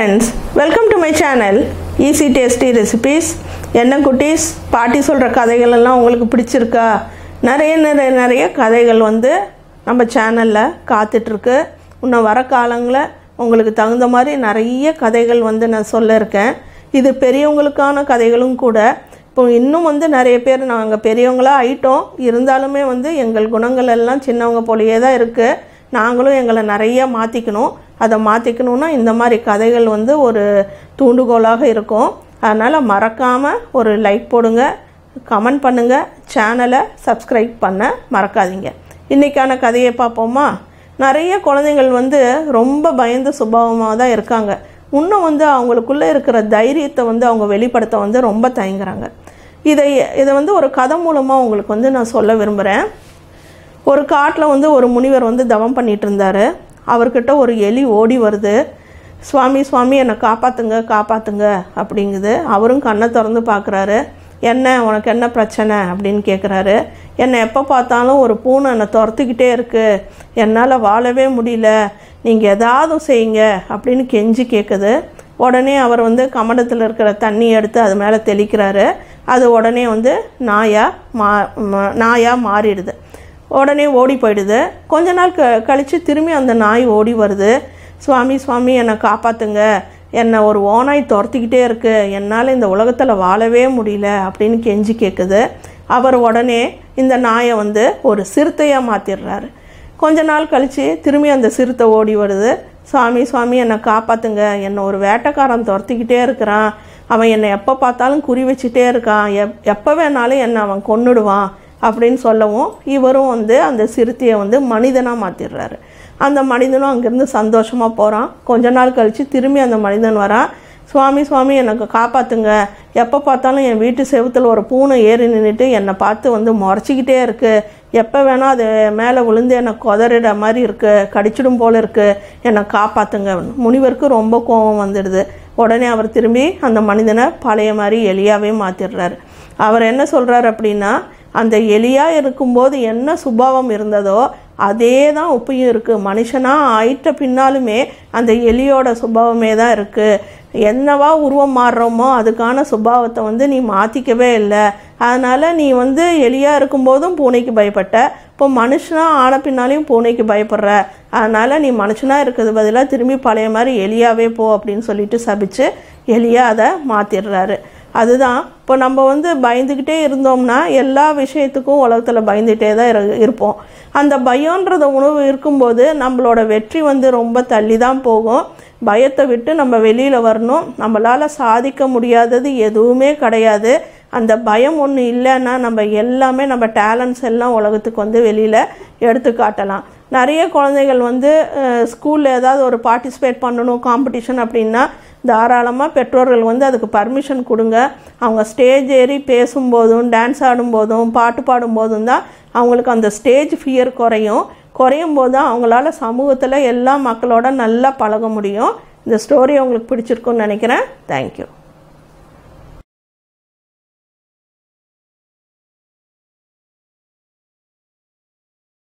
Friends welcome to my channel easy tasty recipes என்ன குட்டீஸ்? பாட்டி சொல்கிற கதைகள் எல்லாம் உங்களுக்கு பிடிச்சிருக்கா? நிறைய நிறைய நிறைய கதைகள் வந்து நம்ம சேனலில் காத்துட்ருக்கு. இன்னும் வர காலங்களில் உங்களுக்கு தகுந்த மாதிரி நிறைய கதைகள் வந்து நான் சொல்ல இருக்கேன். இது பெரியவங்களுக்கான கதைகளும் கூட. இப்போ இன்னும் வந்து நிறைய பேர் நாங்கள் பெரியவங்களாக ஆயிட்டோம். இருந்தாலுமே வந்து எங்கள் குணங்கள் எல்லாம் சின்னவங்க போலயே தான் இருக்குது நாங்களும் எங்களை நிறைய மாற்றிக்கணும் அதை மாற்றிக்கணுன்னா இந்த மாதிரி கதைகள் வந்து ஒரு தூண்டுகோலாக இருக்கும். அதனால் மறக்காமல் ஒரு லைக் போடுங்க கமெண்ட் பண்ணுங்கள் சேனலை சப்ஸ்கிரைப் பண்ண மறக்காதீங்க. இன்றைக்கான கதையை பார்ப்போமா? நிறைய குழந்தைகள் வந்து ரொம்ப பயந்த சுபாவமாக தான் இருக்காங்க. இன்னும் வந்து அவங்களுக்குள்ளே இருக்கிற தைரியத்தை வந்து அவங்க வெளிப்படுத்த வந்து ரொம்ப தயங்குறாங்க. இதை இதை வந்து ஒரு கதை மூலமாக உங்களுக்கு வந்து நான் சொல்ல விரும்புகிறேன் ஒரு காட்டில் வந்து ஒரு முனிவர் வந்து தவம் பண்ணிகிட்டு இருந்தார். அவர்கிட்ட ஒரு எலி ஓடி வருது. சுவாமி சுவாமி என்னை காப்பாற்றுங்க காப்பாற்றுங்க அப்படிங்குது. அவரும் கண்ணை திறந்து பார்க்குறாரு என்ன உனக்கு என்ன பிரச்சனை? அப்படின்னு கேட்குறாரு என்னை எப்போ பார்த்தாலும் ஒரு பூனை என்னை துரத்துக்கிட்டே இருக்குது என்னால் வாழவே முடியல. நீங்கள் ஏதாவது செய்யுங்க அப்படின்னு கெஞ்சி கேட்குது உடனே அவர் வந்து கமடத்தில் இருக்கிற தண்ணி எடுத்து அது மேலே தெளிக்கிறாரு. அது உடனே வந்து நாயா மா மா- நாயா மாறிடுது. உடனே ஓடி போயிடுது. கொஞ்ச நாள் க கழித்து திரும்பி அந்த நாய் ஓடி வருது. சுவாமி சுவாமி என்னை காப்பாற்றுங்க என்னை ஒரு ஓனாய் துரத்திக்கிட்டே இருக்கு. என்னால் இந்த உலகத்தில் வாழவே முடியல. அப்படின்னு கெஞ்சி கேட்குது அவர் உடனே இந்த நாயை வந்து ஒரு சிறுத்தையாக மாற்றிடுறாரு கொஞ்ச நாள் கழித்து திரும்பி அந்த சிறுத்தை ஓடி வருது. சுவாமி சுவாமி என்னை காப்பாற்றுங்க என்னை ஒரு வேட்டைக்காரன் துரத்திக்கிட்டே இருக்கிறான். அவன் என்னை எப்போ பார்த்தாலும் குறி வச்சுட்டே இருக்கான். எப் எப்போ வேணாலும் என்னை அவன் கொன்னுடுவான். அப்படின்னு சொல்லவும் இவரும் வந்து அந்த சிறுத்தையை வந்து மனிதனாக மாற்றிடுறாரு அந்த மனிதனும் அங்கேருந்து சந்தோஷமாக போகிறான் கொஞ்ச நாள் கழித்து திரும்பி அந்த மனிதன் வரான் சுவாமி சுவாமி எனக்கு காப்பாற்றுங்க எப்போ பார்த்தாலும் என் வீட்டு செவத்தில் ஒரு பூனை ஏறி நின்றுட்டு என்னை பார்த்து வந்து முறைச்சிக்கிட்டே இருக்குது எப்போ வேணால் அது மேலே விழுந்து என்னை கொதறிட மாதிரி இருக்குது கடிச்சிடும் போல் இருக்குது என்னை காப்பாற்றுங்க முனிவருக்கு ரொம்ப கோபம் வந்துடுது. உடனே அவர் திரும்பி அந்த மனிதனை பழைய மாதிரி எளியாகவே மாற்றிடுறாரு அவர் என்ன சொல்கிறாரு அப்படின்னா அந்த எலியாக இருக்கும்போது என்ன சுபாவம் இருந்ததோ அதே தான் உப்பையும் இருக்குது மனுஷனாக ஆயிட்ட பின்னாலுமே அந்த எலியோட சுபாவமே தான் இருக்குது என்னவா உருவம் மாறுறோமோ அதுக்கான சுபாவத்தை வந்து நீ மாற்றிக்கவே இல்லை. அதனால் நீ வந்து எலியாக இருக்கும்போதும் பூனைக்கு பயப்பட்ட. இப்போ மனுஷனாக ஆன பின்னாலையும் பூனைக்கு பயப்படுற. அதனால் நீ மனுஷனாக இருக்கிறது பதிலாக திரும்பி பழைய மாதிரி எலியாவே போ அப்படின்னு சொல்லிட்டு சபிச்சு எலியாக அதை மாற்றிடுறாரு அதுதான். இப்போ நம்ம வந்து பயந்துக்கிட்டே இருந்தோம்னா எல்லா விஷயத்துக்கும் உலகத்தில் பயந்துகிட்டே தான் இரு இருப்போம். அந்த பயம்ன்றத உணவு இருக்கும்போது நம்மளோட வெற்றி வந்து ரொம்ப தள்ளி தான் போகும். பயத்தை விட்டு நம்ம வெளியில் வரணும். நம்மளால் சாதிக்க முடியாதது எதுவுமே கிடையாது. அந்த பயம் ஒன்று இல்லைன்னா நம்ம எல்லாமே நம்ம டேலண்ட்ஸ் எல்லாம் உலகத்துக்கு வந்து வெளியில் எடுத்து காட்டலாம். நிறைய குழந்தைகள் வந்து ஸ்கூலில் ஏதாவது ஒரு பார்ட்டிசிபேட் பண்ணணும் காம்படிஷன் அப்படின்னா தாராளமாக பெற்றோர்கள் வந்து அதுக்கு பர்மிஷன் கொடுங்க. அவங்க ஸ்டேஜ் ஏறி பேசும்போதும் டான்ஸ் ஆடும்போதும் பாட்டு பாடும்போதும் தான் அவங்களுக்கு அந்த ஸ்டேஜ் ஃபியர் குறையும். குறையும் போது தான் அவங்களால சமூகத்தில் எல்லா மக்களோட நல்லா பழக முடியும். இந்த ஸ்டோரி உங்களுக்கு பிடிச்சிருக்குன்னு நினைக்கிறேன். தேங்க்யூ